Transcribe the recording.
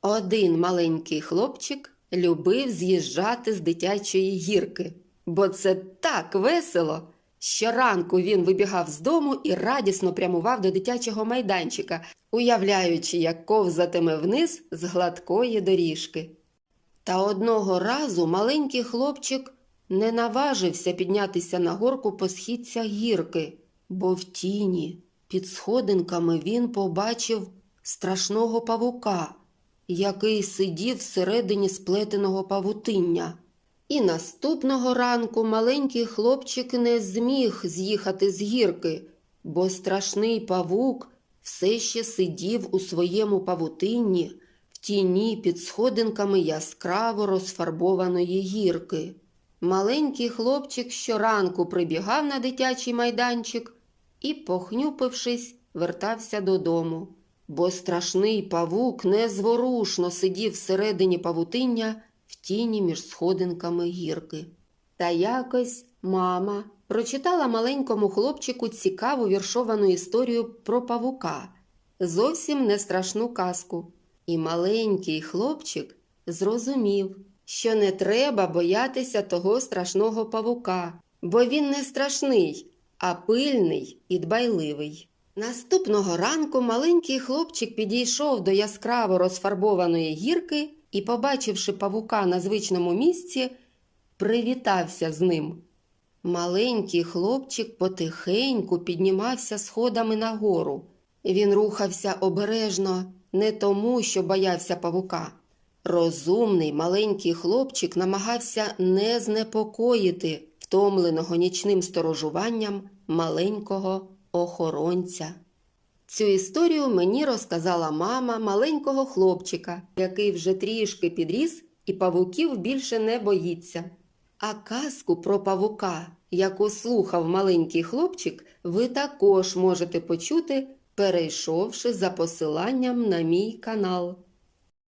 Один маленький хлопчик любив з'їжджати з дитячої гірки, бо це так весело. Щоранку він вибігав з дому і радісно прямував до дитячого майданчика, уявляючи, як ковзатиме вниз з гладкої доріжки. Та одного разу маленький хлопчик не наважився піднятися на горку по східцях гірки, бо в тіні під сходинками він побачив страшного павука, який сидів всередині сплетеного павутиння. І наступного ранку маленький хлопчик не зміг з'їхати з гірки, бо страшний павук все ще сидів у своєму павутинні в тіні під сходинками яскраво розфарбованої гірки. Маленький хлопчик щоранку прибігав на дитячий майданчик і, похнюпившись, вертався додому, бо страшний павук незворушно сидів всередині павутиння в тіні між сходинками гірки. Та якось мама прочитала маленькому хлопчику цікаву віршовану історію про павука, зовсім не страшну казку. І маленький хлопчик зрозумів, що не треба боятися того страшного павука, бо він не страшний, а пильний і дбайливий. Наступного ранку маленький хлопчик підійшов до яскраво розфарбованої гірки і, побачивши павука на звичному місці, привітався з ним. Маленький хлопчик потихеньку піднімався сходами нагору. Він рухався обережно не тому, що боявся павука. Розумний маленький хлопчик намагався не знепокоїти втомленого нічним сторожуванням маленького охоронця. Цю історію мені розказала мама маленького хлопчика, який вже трішки підріс і павуків більше не боїться. А казку про павука, яку слухав маленький хлопчик, ви також можете почути, перейшовши за посиланням на мій канал.